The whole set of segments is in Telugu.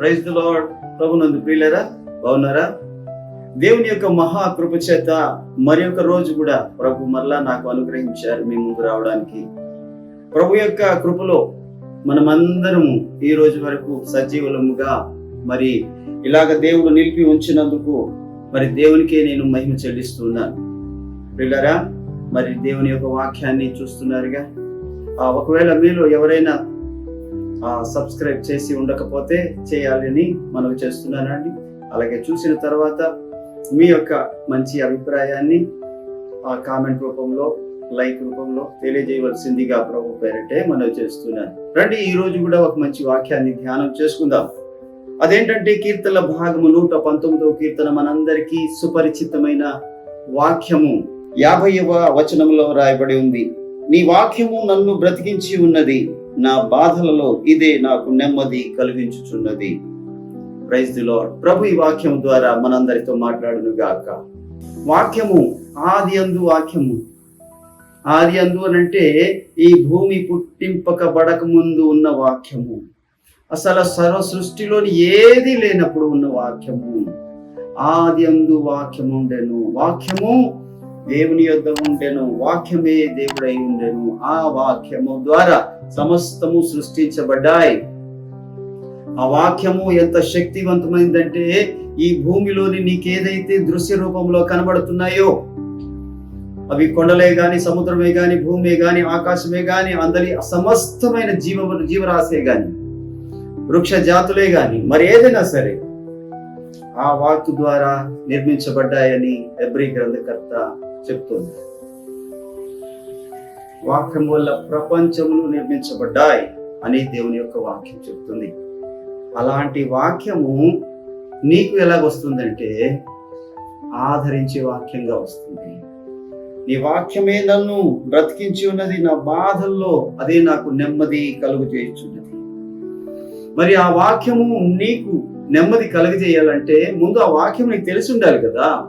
Praise the lord. ప్రభునందు ప్రియులరా బాగున్నారా? దేవుని యొక్క మహా కృప చేత మరి ఒక రోజు కూడా ప్రభు మరలా నాకు అనుగ్రహించారు మీ ముందు రావడానికి. ప్రభు యొక్క కృపలో మనమందరము ఈ రోజు వరకు సజీవులముగా మరి ఇలాగ దేవుడు నిలిపి ఉంచినందుకు మరి దేవునికే నేను మహిమ చెల్లిస్తున్నాను. పిల్లరా మరి దేవుని యొక్క వాక్యాన్ని చూస్తున్నారుగా? ఆ, ఒకవేళ మీలో ఎవరైనా సబ్స్క్రైబ్ చేసి ఉండకపోతే చేయాలని మనవి చేస్తున్నానండి. అలాగే చూసిన తర్వాత మీ యొక్క మంచి అభిప్రాయాన్ని కామెంట్ రూపంలో లైక్ రూపంలో తెలియజేయవలసిందిగా ప్రభు పేరటే మనవి చేస్తున్నాను. రండి ఈ రోజు కూడా ఒక మంచి వాక్యాన్ని ధ్యానం చేసుకుందాం. అదేంటంటే కీర్తన భాగము నూట పంతొమ్మిదవ కీర్తన మనందరికీ సుపరిచితమైన వాక్యము. యాభైవ వచనంలో రాయబడి ఉంది. నీ వాక్యము నన్ను బ్రతికించి ఉన్నది. నా బాధలలో ఇదే నాకు నెమ్మది కలిగించుచున్నది. ప్రైజ్ ది లార్డ్ ప్రభు ఈ వాక్యం ద్వారా మనందరితో మాట్లాడును గాక. వాక్యము ఆది అందు వాక్యము. ఆది అందు అని అంటే ఈ భూమి పుట్టింపకబడక ముందు ఉన్న వాక్యము. అసలు సర్వ సృష్టిలోని ఏది లేనప్పుడు ఉన్న వాక్యము. ఆది అందు వాక్యము ఉండెను. వాక్యము దేవుని యొద్ద ఉండెను. వాక్యమే దేవుడై ఉండెను. ఆ వాక్యము ద్వారా సమస్తము సృష్టించబడ్డాయి. ఆ వాక్యము ఎంత శక్తివంతమైందంటే ఈ భూమిలోని నీకేదైతే దృశ్య రూపంలో కనబడుతున్నాయో అవి కొండలే గాని సముద్రమే గాని భూమే గాని ఆకాశమే గాని అందరి సమస్తమైన జీవ జీవరాశే గాని వృక్ష జాతులే గాని మరి ఏదైనా సరే ఆ వాక్కు ద్వారా నిర్మించబడ్డాయని ఎబ్రి గ్రంథకర్త చెప్తుంది. వాక్యం వల్ల ప్రపంచములు నిర్మించబడ్డాయి అని దేవుని యొక్క వాక్యం చెప్తుంది. అలాంటి వాక్యము నీకు ఎలాగొస్తుందంటే ఆదరించే వాక్యంగా వస్తుంది. నీ వాక్యమే నన్ను బ్రతికించి ఉన్నది నా బాధల్లో అదే నాకు నెమ్మది కలుగు చేయుచున్నది మరి ఆ వాక్యము నీకు నెమ్మది కలుగజేయాలంటే ముందు ఆ వాక్యం నీకు తెలిసి ఉండాలి కదా.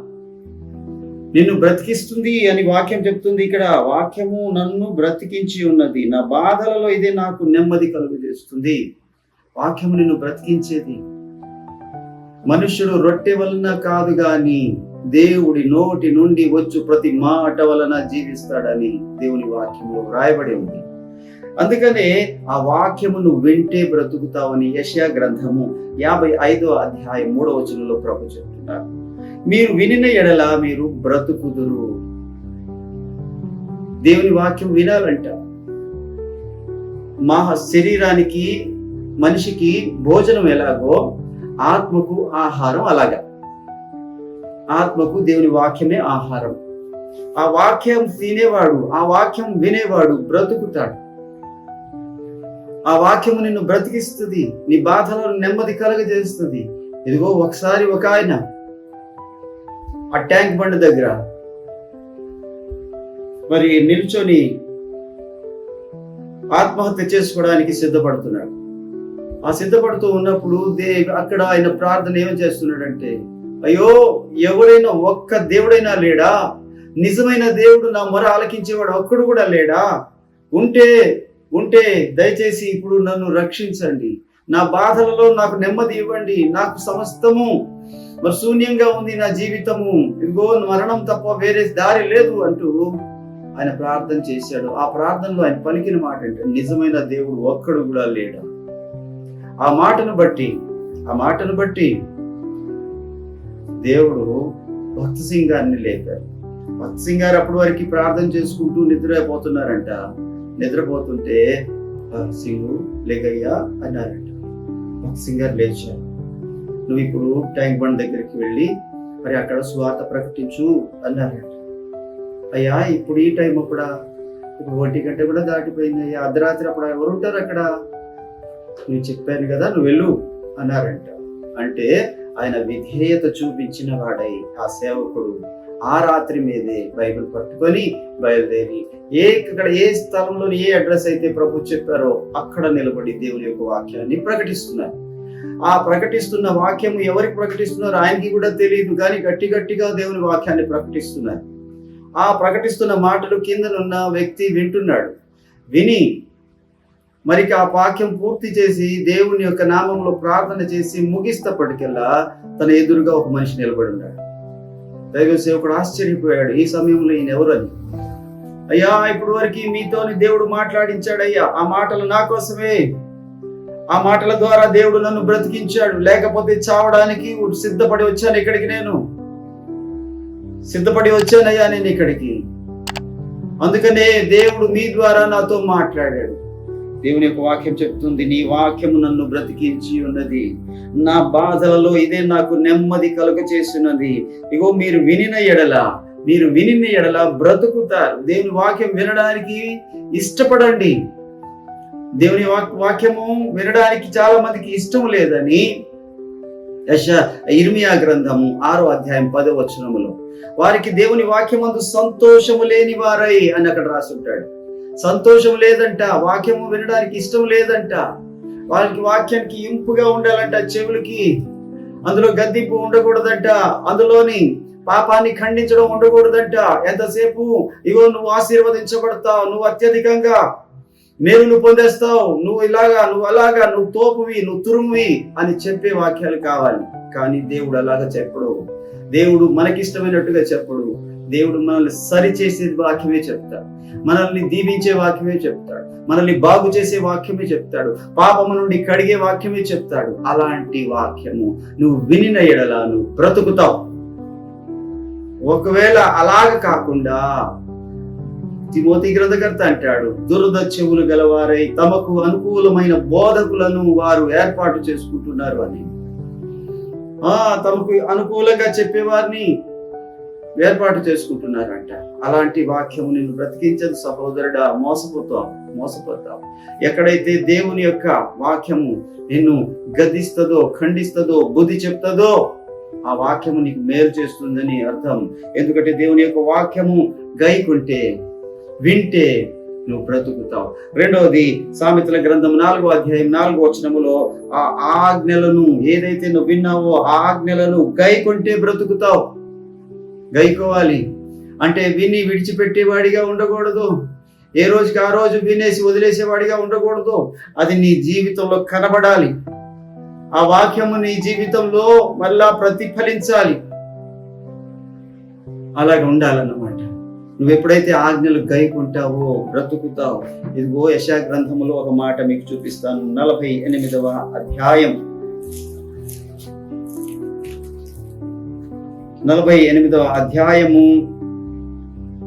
నిన్ను బ్రతికిస్తుంది అని వాక్యం చెప్తుంది. ఇక్కడ వాక్యము నన్ను బ్రతికించి ఉన్నది. నా బాధలలో ఇదే నాకు నెమ్మది కలుగజేస్తుంది. వాక్యము నిన్ను బ్రతికించేది. మనుషుడు రొట్టె వలన కాదు గాని దేవుడి నోటి నుండి వచ్చు ప్రతి మాట వలన జీవిస్తాడని దేవుని వాక్యంలో రాయబడి ఉంది. అందుకనే ఆ వాక్యమును వింటే బ్రతుకుతావని యశా గ్రంథము యాభై ఐదో అధ్యాయం మూడవ వచనంలో ప్రభు చెప్తున్నారు. మీరు వినిన ఎడల మీరు బ్రతుకుదురు. దేవుని వాక్యం వినాలంట. మా శరీరానికి మనిషికి భోజనం ఎలాగో ఆత్మకు ఆహారం అలాగా. ఆత్మకు దేవుని వాక్యమే ఆహారం. ఆ వాక్యం తినేవాడు ఆ వాక్యం వినేవాడు బ్రతుకుతాడు. ఆ వాక్యము నిన్ను బ్రతికిస్తుంది నీ బాధలను నెమ్మది కలగజేస్తుంది. ఇదిగో ఒకసారి ఒక ఆయన ఆ ట్యాంక్ బండ్ దగ్గర. మరి నిల్చొని ఆత్మహత్య చేసుకోవడానికి సిద్ధపడుతున్నాడు. ఆ సిద్ధపడుతూ ఉన్నప్పుడు దే అక్కడ ఆయన ప్రార్థన ఏం చేస్తున్నాడంటే అయ్యో ఎవరైనా ఒక్క దేవుడైనా లేడా? నిజమైన దేవుడు నా మొర ఆలకించేవాడు ఒక్కడు కూడా లేడా? ఉంటే ఉంటే దయచేసి ఇప్పుడు నన్ను రక్షించండి. నా బాధలలో నాకు నెమ్మది ఇవ్వండి. నాకు సమస్తము మరి శూన్యంగా ఉంది నా జీవితము. ఇదిగో మరణం తప్ప వేరే దారి లేదు అంటూ ఆయన ప్రార్థన చేశాడు. ఆ ప్రార్థనలో ఆయన పలికిన మాట అంటే నిజమైన దేవుడు ఒక్కడు కూడా లేడు. ఆ మాటను బట్టి ఆ మాటను బట్టి దేవుడు భక్త సింగ్ లేపారు. భక్త సింగారు అప్పటి వరకు ప్రార్థన చేసుకుంటూ నిద్రపోతున్నారంట. నిద్రపోతుంటే భక్త సింగ్ లేకయ్యా అన్నారంట. భక్త సింగారు లేచారు. నువ్వు ఇప్పుడు ట్యాంక్ బండ్ దగ్గరికి వెళ్ళి మరి అక్కడ స్వార్థ ప్రకటించు అన్నారంట అయ్యా ఇప్పుడు ఈ టైం అప్పుడా ఇప్పుడు ఒంటి గంట కూడా దాటిపోయింది. అయ్యా అర్ధరాత్రి అప్పుడు ఎవరు ఉంటారు అక్కడ? నేను చెప్పాను కదా నువ్వు వెళ్ళు అన్నారంట. అంటే ఆయన విధేయత చూపించిన వాడై ఆ సేవకుడు ఆ రాత్రి మీదే బైబిల్ పట్టుకొని బయలుదేరి ఏ ఇక్కడ ఏ స్థలంలో ఏ అడ్రస్ అయితే ప్రభు చెప్పారో అక్కడ నిలబడి దేవుని యొక్క వాక్యాన్ని ప్రకటిస్తున్నారు. ఆ ప్రకటిస్తున్న వాక్యం ఎవరికి ప్రకటిస్తున్నారు ఆయనకి కూడా తెలియదు కానీ గట్టి గట్టిగా దేవుని వాక్యాన్ని ప్రకటిస్తున్నారు. ఆ ప్రకటిస్తున్న మాటలు కిందనున్న వ్యక్తి వింటున్నాడు. విని మరి ఆ వాక్యం పూర్తి చేసి దేవుని యొక్క నామంలో ప్రార్థన చేసి ముగిస్తప్పటికెల్లా తన ఎదురుగా ఒక మనిషి నిలబడి ఉన్నాడు. దైవ సేవకుడు ఆశ్చర్యపోయాడు. ఈ సమయంలో ఈయన ఎవరని అయ్యా ఇప్పుడు వరకు మీతోని దేవుడు మాట్లాడించాడు అయ్యా ఆ మాటలు నా కోసమే. ఆ మాటల ద్వారా దేవుడు నన్ను బ్రతికించాడు. లేకపోతే చావడానికి సిద్ధపడి వచ్చాను ఇక్కడికి నేను. సిద్ధపడి వచ్చానయ్యా నేను ఇక్కడికి. అందుకనే దేవుడు మీ ద్వారా నాతో మాట్లాడాడు. దేవుని యొక్క వాక్యం చెప్తుంది నీ వాక్యము నన్ను బ్రతికించి ఉన్నది. నా బాధలలో ఇదే నాకు నెమ్మది కలుగ చేస్తున్నది ఇగో మీరు వినిన ఎడల మీరు వినిన ఎడల బ్రతుకుతారు. దేవుని వాక్యం వినడానికి ఇష్టపడండి. దేవుని వాక్- వాక్యము వినడానికి చాలా మందికి ఇష్టం లేదని యశ ఇర్మియా గ్రంథము ఆరో అధ్యాయం పదో వచనములో. వారికి దేవుని వాక్యమందు సంతోషము లేని వారై అని అక్కడ రాసుంటాడు సంతోషం లేదంట వాక్యము వినడానికి ఇష్టం లేదంట. వారికి వాక్యానికి ఇంపుగా ఉండాలంట చెవులకి అందులో గద్దింపు ఉండకూడదంట. అందులోని పాపాన్ని ఖండించడం ఉండకూడదంట. ఎంతసేపు ఇగో నువ్వు ఆశీర్వదించబడతావు నువ్వు అత్యధికంగా మేలును పొందేస్తావు నువ్వు ఇలాగా నువ్వు అలాగా నువ్వు తోపువి నువ్వు తురుమువి అని చెప్పే వాక్యాలు కావాలి. కానీ దేవుడు అలాగా చెప్పడు. దేవుడు మనకిష్టమైనట్టుగా చెప్పడు. దేవుడు మనల్ని సరి చేసే వాక్యమే చెప్తాడు మనల్ని దీవించే వాక్యమే చెప్తాడు మనల్ని బాగు చేసే వాక్యమే చెప్తాడు. పాపము నుండి కడిగే వాక్యమే చెప్తాడు. అలాంటి వాక్యము నువ్వు వినిన ఎడలా నువ్వు బ్రతుకుతావు. ఒకవేళ అలాగ కాకుండా తిమోతి గ్రంథకర్త అంటాడు దురద చెవులు గలవారై తమకు అనుకూలమైన బోధకులను వారు ఏర్పాటు చేసుకుంటున్నారు అని. ఆ తమకు అనుకూలంగా చెప్పేవారిని ఏర్పాటు చేసుకుంటున్నారంట. అలాంటి వాక్యము నేను బ్రతికించదు సహోదరుడా. మోసపోతాం మోసపోతాం. ఎక్కడైతే దేవుని యొక్క వాక్యము నిన్ను గదిస్తుందో ఖండిస్తుందో బుద్ధి చెప్తుందో ఆ వాక్యము నీకు మేలు చేస్తుందని అర్థం. ఎందుకంటే దేవుని యొక్క వాక్యము గైకుంటే వింటే నువ్వు బ్రతుకుతావు. రెండవది సామెతల గ్రంథం నాలుగో అధ్యాయం నాలుగో వచనములో ఆ ఆజ్ఞలను ఏదైతే నువ్వు విన్నావో ఆ ఆజ్ఞలను గైకుంటే బ్రతుకుతావు. గైకోవాలి. అంటే విని విడిచిపెట్టేవాడిగా ఉండకూడదు. ఏ రోజుకి ఆ రోజు వినేసి వదిలేసేవాడిగా ఉండకూడదు. అది నీ జీవితంలో కనబడాలి. ఆ వాక్యము నీ జీవితంలో మళ్ళా ప్రతిఫలించాలి. అలాగ ఉండాలన్నమాట. నువ్వు ఎప్పుడైతే ఆజ్ఞలు గైకుంటావో బ్రతుకుతావు. ఇదిగో యశా గ్రంథములో ఒక మాట మీకు చూపిస్తాను. నలభై ఎనిమిదవ అధ్యాయం. నలభై ఎనిమిదవ అధ్యాయము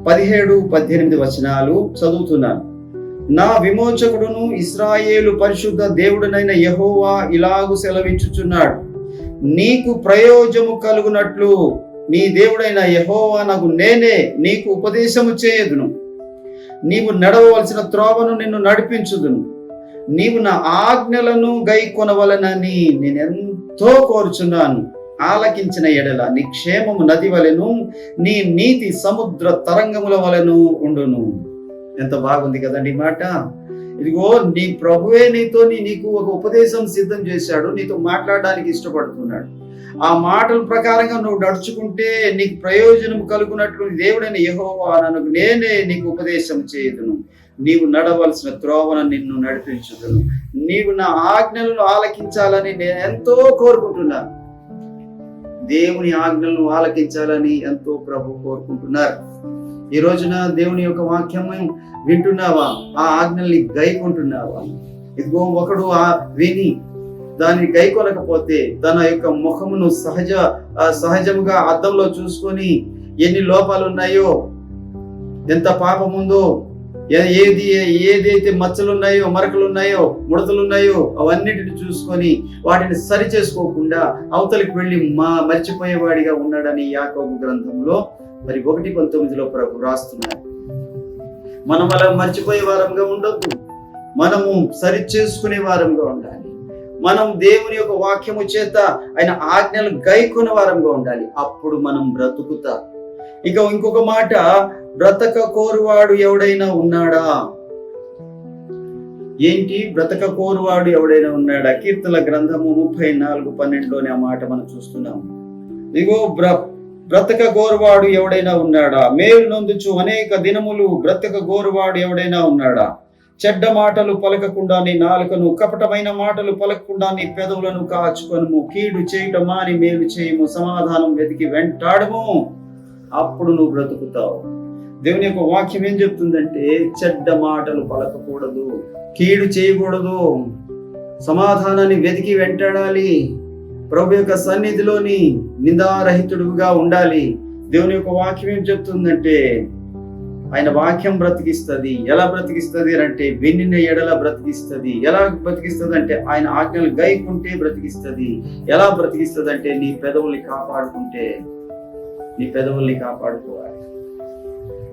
పదిహేడు పద్దెనిమిది వచనాలు చదువుతున్నాను. నా విమోచకుడును ఇస్రాయేలు పరిశుద్ధ దేవుడనైన యహోవా ఇలాగు సెలవించుచున్నాడు నీకు ప్రయోజము కలుగునట్లు నీ దేవుడైన యహోవా నాకు నేనే నీకు ఉపదేశము చేయదును. నీవు నడవవలసిన త్రోవను నిన్ను నడిపించుదును. నీవు నా ఆజ్ఞలను గై కొనవలనని నేను ఎంతో కోరుచున్నాను. ఆలకించిన ఎడల నీ క్షేమము నది వలెను నీ నీతి సముద్ర తరంగముల వలెను ఉండును. ఎంత బాగుంది కదండి మాట. ఇదిగో నీ ప్రభువే నీతో నీ- నీకు ఒక ఉపదేశం సిద్ధం చేశాడు. నీతో మాట్లాడడానికి ఇష్టపడుతున్నాడు. ఆ మాటల ప్రకారంగా నువ్వు నడుచుకుంటే నీకు ప్రయోజనం కలుగునట్లు దేవుడైన యహోవా నన్ను నేనే నీకు ఉపదేశం చేయదును. నీవు నడవలసిన త్రోవన నిన్ను నడిపించుదును. నీవు నా ఆజ్ఞలను ఆలకించాలని నేను ఎంతో కోరుకుంటున్నాను దేవుని ఆజ్ఞలను ఆలకించాలని ఎంతో ప్రభు కోరుకుంటున్నారు. ఈ రోజున దేవుని యొక్క వాక్యం వింటున్నావా? ఆ ఆజ్ఞల్ని గైకుంటున్నావా? ఇదిగో ఒకడు ఆ విని దాన్ని గైకొనకపోతే తన యొక్క ముఖమును సహజ సహజముగా అద్దంలో చూసుకొని ఎన్ని లోపాలు ఉన్నాయో ఎంత పాపం ఉందో ఏ- ఏది ఏదైతే మచ్చలు ఉన్నాయో మరకలు ఉన్నాయో ముడతలు ఉన్నాయో అవన్నిటిని చూసుకొని వాటిని సరి చేసుకోకుండా అవతలికి వెళ్ళి మా మర్చిపోయేవాడిగా ఉన్నాడని యాకోబు గ్రంథంలో మరి ఒకటి పంతొమ్మిదిలో ప్రభు రాస్తున్నారు. మనం అలా మర్చిపోయే వారంగా ఉండొద్దు. మనము సరి చేసుకునే వారంగా ఉండాలి. మనం దేవుని యొక్క వాక్యము చేత ఆయన ఆజ్ఞలు గైకునే వారంగా ఉండాలి. అప్పుడు మనం బ్రతుకుతా. ఇక ఇంకొక మాట బ్రతక కోరువాడు ఎవడైనా ఉన్నాడా? ఏంటి? బ్రతక కోరువాడు ఎవడైనా ఉన్నాడా? కీర్తన గ్రంథము ముప్పై నాలుగు పన్నెండులోనే ఆ మాట మనం చూస్తున్నాం. ఇగో బ్ర బ్రతక గోరువాడు ఎవడైనా ఉన్నాడా? మేలు నొందుచు అనేక దినములు బ్రతక గోరువాడు ఎవడైనా ఉన్నాడా? చెడ్డ మాటలు పలకకుండా నీ నాలుకను కపటమైన మాటలు పలకకుండా నీ పెదవులను కాచుకొనుము. కీడు చేయటం మాని మేలు చేయము సమాధానం వెతికి వెంటాడము. అప్పుడు నువ్వు బ్రతుకుతావు. దేవుని యొక్క వాక్యం ఏం చెప్తుందంటే చెడ్డ మాటలు పలకకూడదు కీడు చేయకూడదు. సమాధానాన్ని వెతికి వెంటాడాలి. ప్రభు యొక్క సన్నిధిలోని నిందారహితుడుగా ఉండాలి. దేవుని యొక్క వాక్యం ఏం చెప్తుందంటే ఆయన వాక్యం బ్రతికిస్తుంది. ఎలా బ్రతికిస్తుంది అంటే వెన్నిన ఎడల బ్రతికిస్తుంది. ఎలా బ్రతికిస్తుంది అంటే ఆయన ఆజ్ఞలు గైకుంటే బ్రతికిస్తుంది. ఎలా బ్రతికిస్తుంది అంటే నీ పెదవుల్ని కాపాడుకుంటే నీ పెదవుల్ని కాపాడుకోవాలి.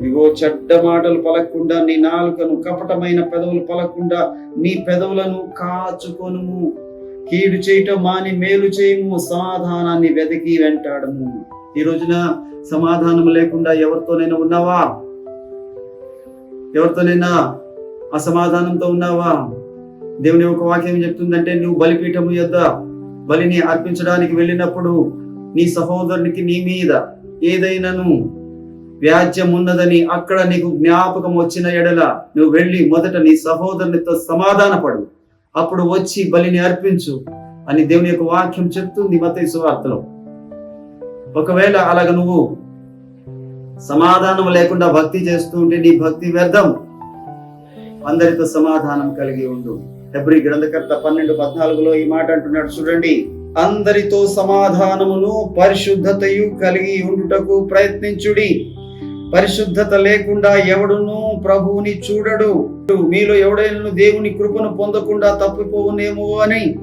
ఇగో చెడ్డ మాటలు పలకకుండా నీ నాలుకను కపటమైన పెదవులు పలకకుండా నీ పెదవులను కాచుకొనుము. కీడు చేయటం మాని మేలు చేయము. సమాధానాన్ని వెతికి వెంటాడము. ఈ రోజున సమాధానం లేకుండా ఎవరితోనైనా ఉన్నావా? ఎవరితోనైనా అసమాధానంతో ఉన్నావా? దేవుని ఒక వాక్యం చెప్తుందంటే నువ్వు బలిపీఠము యొద్ద బలిని అర్పించడానికి వెళ్ళినప్పుడు నీ సహోదరునికి నీ మీద ఏదైనాను వ్యాజ్యం ఉన్నదని అక్కడ నీకు జ్ఞాపకం వచ్చిన ఎడల నువ్వు వెళ్ళి మొదట నీ సహోదరునితో సమాధానపడు. అప్పుడు వచ్చి బలిని అర్పించు అని దేవుని యొక్క వాక్యం చెప్తుంది మత వార్తలో ఒకవేళ అలాగ నువ్వు సమాధానం లేకుండా భక్తి చేస్తూ ఉంటే నీ భక్తి వ్యర్థం. అందరితో సమాధానం కలిగి ఉండు. హెబ్రి గ్రంథకర్త పన్నెండు పద్నాలుగులో ఈ మాట అంటున్నాడు. చూడండి అందరితో సమాధానమును పరిశుద్ధతయు కలిగి ఉండుటకు ప్రయత్నించుడి. పరిశుద్ధత లేకుండా ఎవడును ప్రభువుని చూడడు. మీలో ఎవడైనా దేవుని కృపను పొందకుండా తప్పిపోవునేమో అని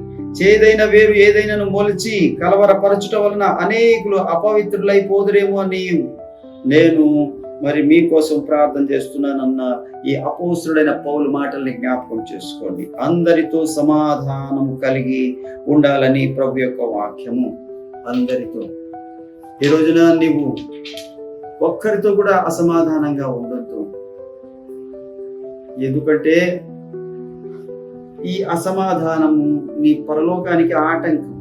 చేదైన వేరు ఏదైనాను మొలిచి కలవరపరచుట వలన అనేకులు అపవిత్రులైపోదురేమో అని నేను మరి మీకోసం ప్రార్థన చేస్తున్నానన్న ఈ అపోసుడైన పౌలు మాటల్ని జ్ఞాపకం చేసుకోండి. అందరితో సమాధానం కలిగి ఉండాలని ప్రభు యొక్క వాక్యము. అందరితో. ఈ రోజున నీవు ఒక్కరితో కూడా అసమాధానంగా ఉండొద్దు. ఎందుకంటే ఈ అసమాధానము నీ పరలోకానికి ఆటంకం.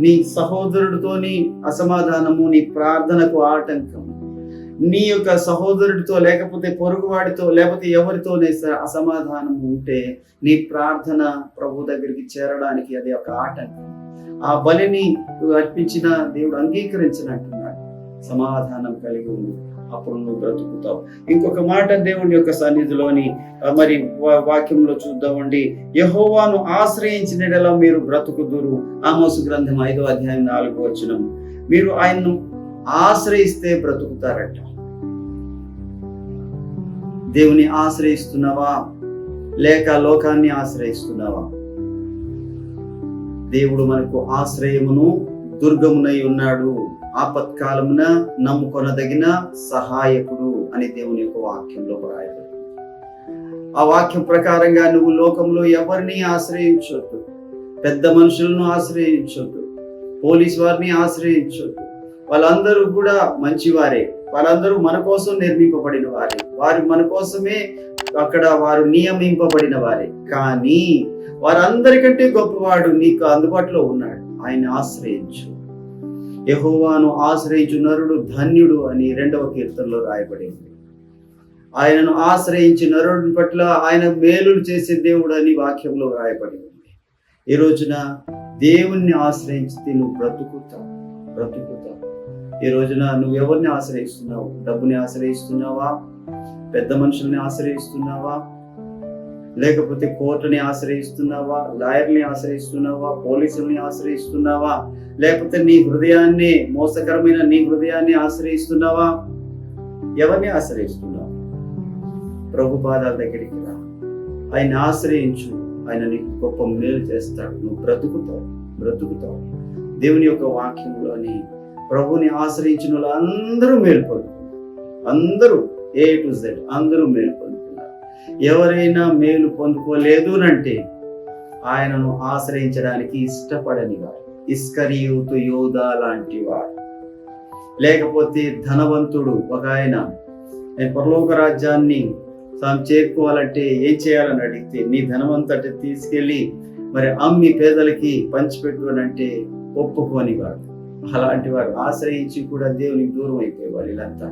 నీ సహోదరుడితోని అసమాధానము నీ ప్రార్థనకు ఆటంకం. నీ యొక్క సహోదరుడితో లేకపోతే పొరుగువాడితో లేకపోతే ఎవరితోనే అసమాధానం ఉంటే నీ ప్రార్థన ప్రభు దగ్గరికి చేరడానికి అది ఒక ఆటంకం ఆ బలిని అర్పించిన దేవుడు అంగీకరించినట్టున్నాడు. సమాధానం కలిగి ఉంది అప్పుడు నువ్వు బ్రతుకుతావు. ఇంకొక మాట దేవుని యొక్క సన్నిధిలోని మరి వా- వాక్యంలో చూద్దామండి. యహోవాను ఆశ్రయించిన మీరు బ్రతుకుదురు. ఆమోసు గ్రంథం ఐదో అధ్యాయం నాలుగు వచ్చినం మీరు ఆయన్ను ఆశ్రయిస్తే బ్రతుకుతారట. దేవుని ఆశ్రయిస్తున్నావా? లేక లోకాన్ని ఆశ్రయిస్తున్నావా? దేవుడు మనకు ఆశ్రయమును దుర్గమునై ఉన్నాడు. ఆపత్కాలమున నమ్ముకొనదగిన సహాయకుడు అని దేవుని యొక్క వాక్యంలో రాయబడింది ఆ వాక్యం ప్రకారంగా నువ్వు లోకంలో ఎవరిని ఆశ్రయించొద్దు? పెద్ద మనుషులను ఆశ్రయించొద్దు. పోలీస్ వారిని ఆశ్రయించొద్దు. వాళ్ళందరూ కూడా మంచివారే. వాళ్ళందరూ మన కోసం నిర్మింపబడిన వారే. వారు మన కోసమే అక్కడ వారు నియమింపబడిన వారే. కానీ వారందరికంటే గొప్పవాడు నీకు అందుబాటులో ఉన్నాడు. ఆయన ఆశ్రయించు. యహోవాను ఆశ్రయించు నరుడు ధన్యుడు అని రెండవ కీర్తనలో రాయబడింది. ఆయనను ఆశ్రయించి నరుడి పట్ల ఆయన మేలులు చేసే దేవుడు అని వాక్యంలో రాయబడి ఉంది ఈ రోజున దేవుణ్ణి ఆశ్రయించితే నువ్వు బ్రతుకుతావు బ్రతుకుతావు. ఈ రోజున నువ్వు ఎవరిని ఆశ్రయిస్తున్నావు? డబ్బుని ఆశ్రయిస్తున్నావా? పెద్ద మనుషుల్ని ఆశ్రయిస్తున్నావా? లేకపోతే కోర్టుని ఆశ్రయిస్తున్నావా? లాయర్ని ఆశ్రయిస్తున్నావా? పోలీసుల్ని ఆశ్రయిస్తున్నావా? లేకపోతే నీ హృదయాన్ని మోసకరమైన నీ హృదయాన్ని ఆశ్రయిస్తున్నావా? ఎవరిని ఆశ్రయిస్తున్నావు? ప్రభు పాదాల దగ్గరికి రా. ఆయన ఆశ్రయించు. ఆయన నీకు గొప్ప మేలు చేస్తాడు. నువ్వు బ్రతుకుతావు బ్రతుకుతావు. దేవుని యొక్క వాక్యంలోని ప్రభుని ఆశ్రయించిన వాళ్ళు అందరూ మేలు పొందుతున్నారు అందరూ ఏ టు జెడ్ అందరూ మేలు పొందుతున్నారు ఎవరైనా మేలు పొందుకోలేదు అంటే ఆయనను ఆశ్రయించడానికి ఇష్టపడని వారు ఇస్కరియూతు యోధ లాంటి వాడు. లేకపోతే ధనవంతుడు ఒక ఆయన నేను పరలోక రాజ్యాన్ని తాను చేరుకోవాలంటే ఏం చేయాలని అడిగితే నీ ధనవంతటి తీసుకెళ్ళి మరి అమ్మి పేదలకి పంచిపెట్టు అని అంటే ఒప్పుకోని వాడు అలాంటి వారు ఆశ్రయించి కూడా దేవునికి దూరం అయిపోయేవాళ్ళు వీళ్ళంతా.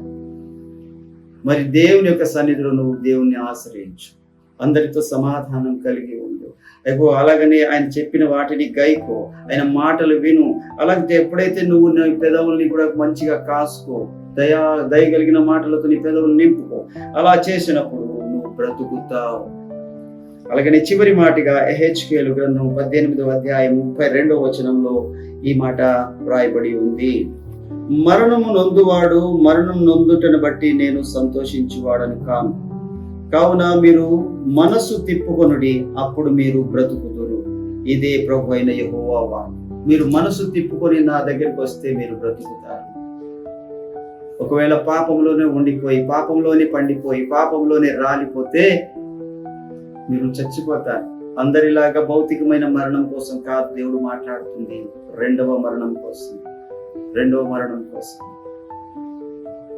మరి దేవుని యొక్క సన్నిధిలో నువ్వు దేవుణ్ణి ఆశ్రయించు. అందరితో సమాధానం కలిగి ఉండు. అయిపో అలాగనే ఆయన చెప్పిన వాటిని గైకో ఆయన మాటలు విను. అలాగే ఎప్పుడైతే నువ్వు నీ పెదవుల్ని కూడా మంచిగా కాసుకో దయా దయ కలిగిన మాటలతో నీ పెదవులు నింపుకో అలా చేసినప్పుడు నువ్వు బ్రతుకుతావు. అలాగనే చివరి మాటగా ఎహెచ్కేలు గ్రంథం పద్దెనిమిదవ అధ్యాయం ముప్పై రెండవ వచనంలో ఈ మాట వ్రాయబడి ఉంది. మరణము నొందువాడు మరణం నొందుటను బట్టి నేను సంతోషించువాడను కాను. కావున మీరు మనస్సు తిప్పుకొనుడి అప్పుడు మీరు బ్రతుకుదురు. ఇదే ప్రభు అయిన యహోవా మీరు మనసు తిప్పుకొని నా దగ్గరికి వస్తే మీరు బ్రతుకుతారు. ఒకవేళ పాపంలోనే ఉండిపోయి పాపంలోనే పండిపోయి పాపంలోనే రాలిపోతే మీరు చచ్చిపోతారు. అందరిలాగా భౌతికమైన మరణం కోసం కాదు దేవుడు మాట్లాడుతుంది. రెండవ మరణం కోసం. రెండవ మరణం కోసం.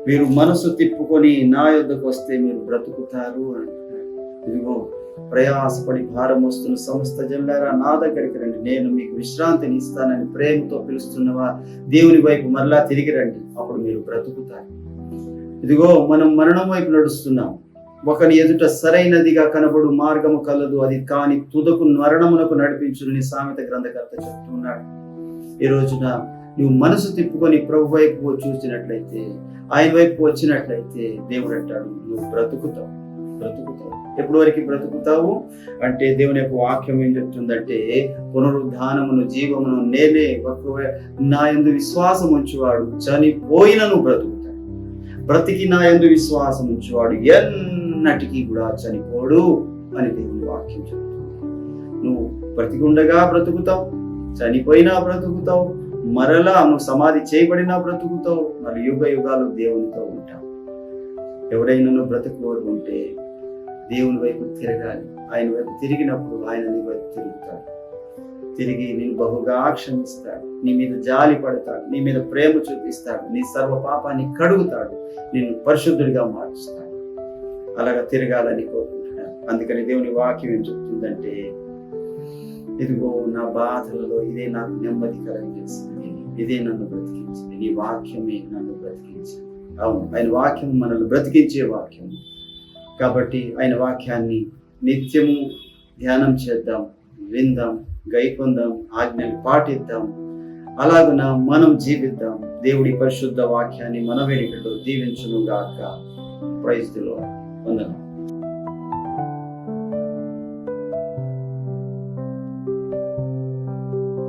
మీరు మనసు తిప్పుకొని నా యొద్దకు వస్తే మీరు బ్రతుకుతారు అంటున్నాడు. ఇదిగో ప్రయాసపడి భారం వస్తున్న సంస్థ జల్లారా నా దగ్గరికి రండి. నేను మీకు విశ్రాంతిని ఇస్తానని ప్రేమతో పిలుస్తున్నవా దేవుని వైపు మరలా తిరిగి రండి. అప్పుడు మీరు బ్రతుకుతారు. ఇదిగో మనం మరణం వైపు నడుస్తున్నాం. ఒకని ఎదుట సరైనదిగా కనబడు మార్గము కలదు. అది కాని తుదకు మరణమునకు నడిపించునని సామెత గ్రంథకర్త చెప్తున్నాడు ఈ రోజున నువ్వు మనసు తిప్పుకొని ప్రభు వైపు చూసినట్లయితే ఆయన వైపు వచ్చినట్లయితే దేవుడు అంటాడు నువ్వు బ్రతుకుతావు బ్రతుకుతావు. ఎప్పటి వరకు బ్రతుకుతావు? అంటే దేవుని యొక్క వాక్యం ఏం చెప్తుందంటే పునరుద్ధానమును జీవమును నేనే ఒక నా యందు విశ్వాసం ఉంచువాడు. చనిపోయినను బ్రతుకుతాడు. బ్రతికి నా యందు విశ్వాసం ఉంచువాడు. ఎన్నటికీ కూడా చనిపోడు అని దేవుని వాక్యం చెప్తుంది. నువ్వు బ్రతికుండగా బ్రతుకుతావు చనిపోయినా బ్రతుకుతావు మరలా నువ్వు సమాధి చేయబడినా బ్రతుకుతావు మరి యుగ యుగాలు దేవునితో ఉంటావు. ఎవడైనా నువ్వు బ్రతుకోరు ఉంటే దేవుని వైపు తిరగాలి. ఆయన వైపు తిరిగినప్పుడు ఆయన నీ వైపు తిరుగుతాడు. తిరిగి నేను బహుగా క్షమిస్తాడు నీ మీద జాలి పడతాడు. నీ మీద ప్రేమ చూపిస్తాడు. నీ సర్వ పాపాన్ని కడుగుతాడు. నిన్ను పరిశుద్ధుడిగా మారుస్తాడు అలాగా తిరగాలని కోరుకుంటున్నాను. అందుకని దేవుని వాక్యం ఏం చెప్తుందంటే ఇదిగో నా బాధలలో ఇదే నాకు నెమ్మది కలిగించింది ఇదే నన్ను బ్రతికించింది. నీ వాక్యమే నన్ను బ్రతికించింది. అవును ఆయన వాక్యం మనల్ని బ్రతికించే వాక్యం. కాబట్టి ఆయన వాక్యాన్ని నిత్యము ధ్యానం చేద్దాం విందాం గైకొందాం ఆజ్ఞలు పాటిద్దాం. అలాగున మనం జీవిద్దాం. దేవుడి పరిశుద్ధ వాక్యాన్ని మన వెనుకలో దీవించును ప్రైజ్లో ప్రైజ్ వందనం